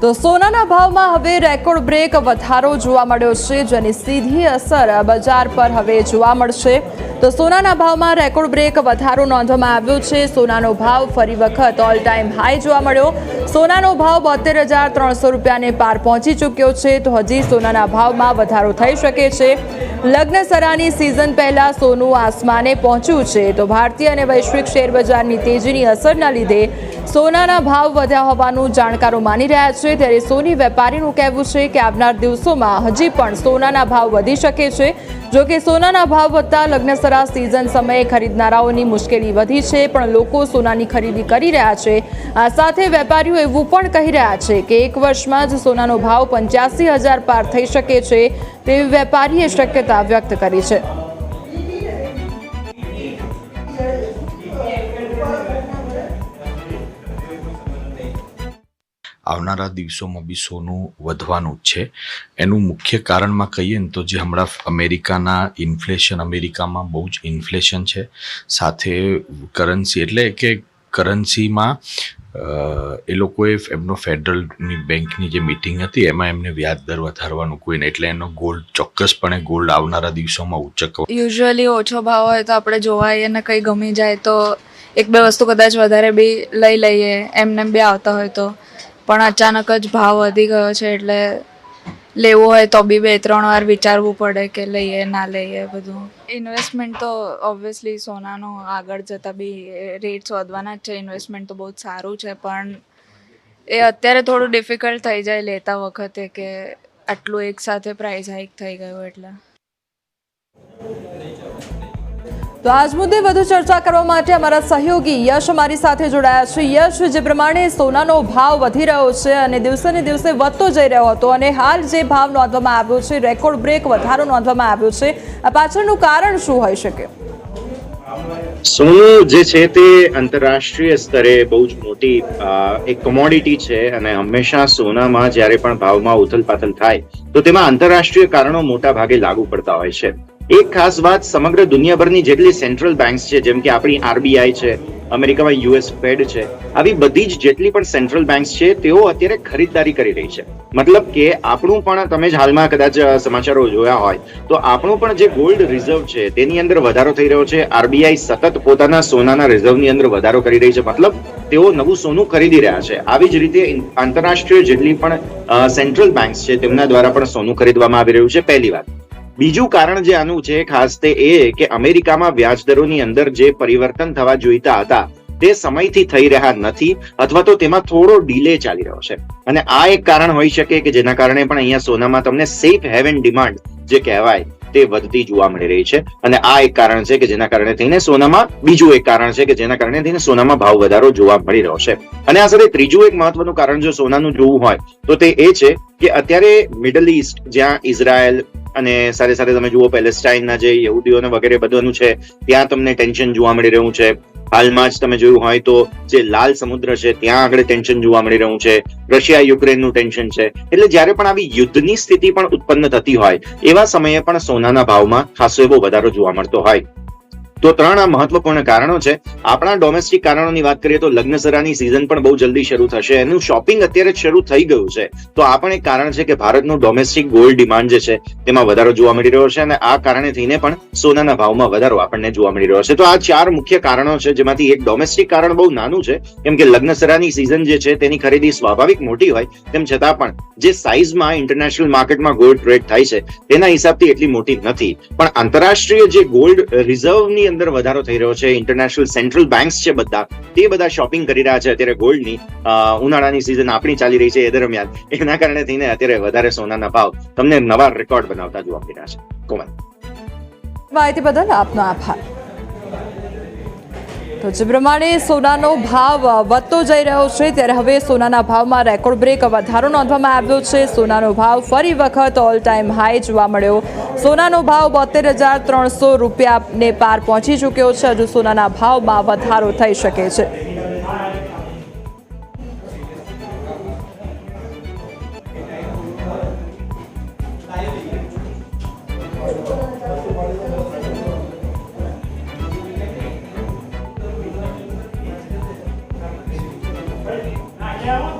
તો સોનાના ભાવમાં હવે રેકોર્ડ બ્રેક વધારો જોવા મળ્યો છે, જેની સીધી અસર બજાર પર હવે જોવા મળશે. તો સોનાના ભાવમાં રેકોર્ડ બ્રેક વધારો નોંધવામાં આવ્યો છે. સોનાનો ભાવ ફરી વખત ઓલ ટાઈમ હાઈ જોવા મળ્યો. સોનાનો ભાવ બોતેર હજાર ત્રણસો રૂપિયાને પાર પહોંચી ચૂક્યો છે. તો હજી સોનાના ભાવમાં વધારો થઈ શકે છે. લગ્ન સરાની સિઝન પહેલા સોનું આસમાને પહોંચ્યું છે. તો ભારતીય અને વૈશ્વિક શેર બજારની તેજીની અસરના લીધે સોનાના ભાવ વધ્યા હોવાનું જાણકારો માની રહ્યા છે. ત્યારે સોની વેપારીનું કહેવું છે કે આવનાર દિવસોમાં હજી પણ સોનાના ભાવ વધી શકે છે. જો કે સોનાના ભાવ વધતા લગ્નસરા સિઝન સમયે ખરીદનારાઓની મુશ્કેલી વધી છે, પણ લોકો સોનાની ખરીદી કરી રહ્યા છે. આ સાથે વેપારીઓ એવું પણ કહી રહ્યા છે કે એક વર્ષમાં જ સોનાનો ભાવ પંચ્યાસી હજાર પાર થઈ શકે છે. તેવી વેપારીએ શક્યતા વ્યક્ત કરી છે. આવનારા દિવસોમાં બી સોનું વધવાનું જ છે. એનું મુખ્ય કારણમાં કહીએ ને તો જે હમણાં અમેરિકાના ઇન્ફ્લેશન, અમેરિકામાં બહુ જ ઇન્ફ્લેશન છે. સાથે કરન્સી એટલે કે કરન્સીમાં એ લોકોએ એમનો ફેડરલની બેંકની જે મિટિંગ હતી, એમાં એમને વ્યાજ દર વધારવાનું કોઈ નહીં. એટલે એનો ગોલ્ડ ચોક્કસપણે ગોલ્ડ આવનારા દિવસોમાં ઉચ્ચક યુઝ્યુઅલી ઓછો ભાવ હોય તો આપણે જોવાઈએ ને કંઈ ગમી જાય તો એક બે વસ્તુ કદાચ વધારે બી લઈ લઈએ, એમને બી આવતા હોય તો. પણ અચાનક જ ભાવ વધી ગયો છે એટલે લેવું હોય તો બી બે, ત્રણ વાર વિચારવું પડે કે લઈએ, ના લઈએ બધું. ઇન્વેસ્ટમેન્ટ તો ઓબ્વિયસલી સોનાનો આગળ જતાં બી રેટ્સ વધવાના જ છે. ઇન્વેસ્ટમેન્ટ તો બહુ જ સારું છે, પણ એ અત્યારે થોડું ડિફિકલ્ટ થઈ જાય લેતા વખતે કે આટલું એકસાથે પ્રાઇસ હાઇક થઈ ગયું એટલે. તો આજ મુદ્દે વધુ ચર્ચા કરવા માટે અમારા સહયોગી યશ અમારી સાથે જોડાયા છે. યશ, જે પ્રમાણે સોનાનો ભાવ વધી રહ્યો છે અને દિવસે ને દિવસે વધતો જઈ રહ્યો હતો અને હાલ જે ભાવ નોંધવામાં આવ્યો છે, રેકોર્ડ બ્રેક વધારો નોંધવામાં આવ્યો છે. આ પાછળનું કારણ શું હોઈ શકે? સોનું જે છે તે આંતરરાષ્ટ્રીય સ્તરે બહુ જ મોટી એક કોમોડિટી છે અને હંમેશા સોનામાં જ્યારે પણ ભાવમાં ઉથલપાથલ થાય, તો તેમાં આંતરરાષ્ટ્રીય કારણો મોટા ભાગે લાગુ પડતા હોય છે. એક ખાસ વાત સમગ્ર દુનિયાભરની જેટલી સેન્ટ્રલ બેંક્સ છે, જેમ કે આપણી આરબીઆઈ છે, અમેરિકામાં યુએસ ફેડ છે, આવી બધી જ જેટલી પણ સેન્ટ્રલ બેંક્સ છે, તેઓ અત્યારે ખરીદદારી કરી રહી છે. મતલબ કે આપણું પણ, તમે જ હાલમાં કદાચ સમાચારો જોયા હોય, તો આપણું પણ જે ગોલ્ડ રિઝર્વ છે, તેની અંદર વધારો થઈ રહ્યો છે. આરબીઆઈ સતત પોતાના સોનાના રિઝર્વની અંદર વધારો કરી રહી છે. મતલબ તેઓ નવું સોનું ખરીદી રહ્યા છે. આવી જ રીતે આંતરરાષ્ટ્રીય જેટલી પણ સેન્ટ્રલ બેંક્સ છે, તેમના દ્વારા પણ સોનું ખરીદવામાં આવી રહ્યું છે. પહેલી વાત. બીજું કારણ જે આનું છે ખાસ તે એ કે અમેરિકામાં વ્યાજદરોની અંદર જે પરિવર્તન થવા જોઈતા હતા, તે સમયથી થઈ રહ્યા નથી અથવા તો તેમાં થોડો ડીલે ચાલી રહ્યો છે. અને આ એક કારણ હોઈ શકે કે જેના કારણે પણ અહીંયા સોનામાં તમને સેફ હેવન ડિમાન્ડ જે કહેવાય તે વધતી જોવા મળી રહી છે. અને આ એક કારણ છે કે જેના કારણે થઈને સોનામાં, બીજું એક કારણ છે કે જેના કારણે થઈને સોનામાં ભાવ વધારો જોવા મળી રહ્યો છે. અને આ સાથે ત્રીજું એક મહત્વનું કારણ જો સોનાનું જોવું હોય, તો તે એ છે કે અત્યારે મિડલ ઈસ્ટ જ્યાં ઇઝરાયલ અને સાથે સાથે તમે જુઓ પેલેસ્ટાઇનના જે યહૂદીઓને વગેરે બધાનું છે, ત્યાં તમને ટેન્શન જોવા મળી રહ્યું છે. હાલમાં જ તમે જોયું હોય તો જે લાલ સમુદ્ર છે, ત્યાં આગળ ટેન્શન જોવા મળી રહ્યું છે. રશિયા, યુક્રેનનું ટેન્શન છે. એટલે જ્યારે પણ આવી યુદ્ધની સ્થિતિ પણ ઉત્પન્ન થતી હોય, એવા સમયે પણ સોનાના ભાવમાં ખાસો એવો વધારો જોવા મળતો હોય. તો ત્રણ આ મહત્વપૂર્ણ કારણો છે. આપણા ડોમેસ્ટિક કારણોની વાત કરીએ તો લગ્નસરાની સિઝન પણ બહુ જલ્દી શરૂ થશે. એનું શોપિંગ અત્યારે જ શરૂ થઈ ગયું છે. તો આ પણ એક કારણ છે કે ભારતનું ડોમેસ્ટિક ગોલ્ડ ડિમાન્ડ જે છે, તેમાં વધારો જોવા મળી રહ્યો છે અને આ કારણે થઈને પણ સોનાના ભાવમાં વધારો આપણને જોવા મળી રહ્યો છે. તો આ ચાર મુખ્ય કારણો છે, જેમાંથી એક ડોમેસ્ટિક કારણ બહુ નાનું છે, કેમ કે લગ્નસરાની સિઝન જે છે, તેની ખરીદી સ્વાભાવિક મોટી હોય, તેમ છતાં પણ જે સાઇઝમાં ઇન્ટરનેશનલ માર્કેટમાં ગોલ્ડ ટ્રેડ થાય છે, તેના હિસાબથી એટલી મોટી નથી. પણ આંતરરાષ્ટ્રીય જે ગોલ્ડ રિઝર્વની અંદર વધારો થઈ રહ્યો છે. ઇન્ટરનેશનલ સેન્ટ્રલ બેંક્સ છે બધા. તે બધા શોપિંગ કરી રહ્યા છે. અત્યારે ગોલ્ડની ઉનાળાની સિઝન આપણી ચાલી રહી છે એ દરમિયાન. એના કારણે થઈને અત્યારે વધારે સોનાના ભાવ તમને નવા રેકોર્ડ બનાવતા જોવા મળી રહ્યા છે. કોમલ. માહિતી બદલ આપનો આભાર. તો જે પ્રમાણે સોનાનો ભાવ વધતો જઈ રહ્યો છે, ત્યારે હવે સોનાના ભાવમાં રેકોર્ડ બ્રેક વધારો નોંધવામાં આવ્યો છે. સોનાનો ભાવ ફરી વખત ઓલ ટાઈમ હાઈ જોવા મળ્યો. સોનાનો ભાવ બોતેર હજાર ત્રણસો રૂપિયાને પાર પહોંચી ચૂક્યો છે. હજુ સોનાના ભાવમાં વધારો થઈ શકે છે.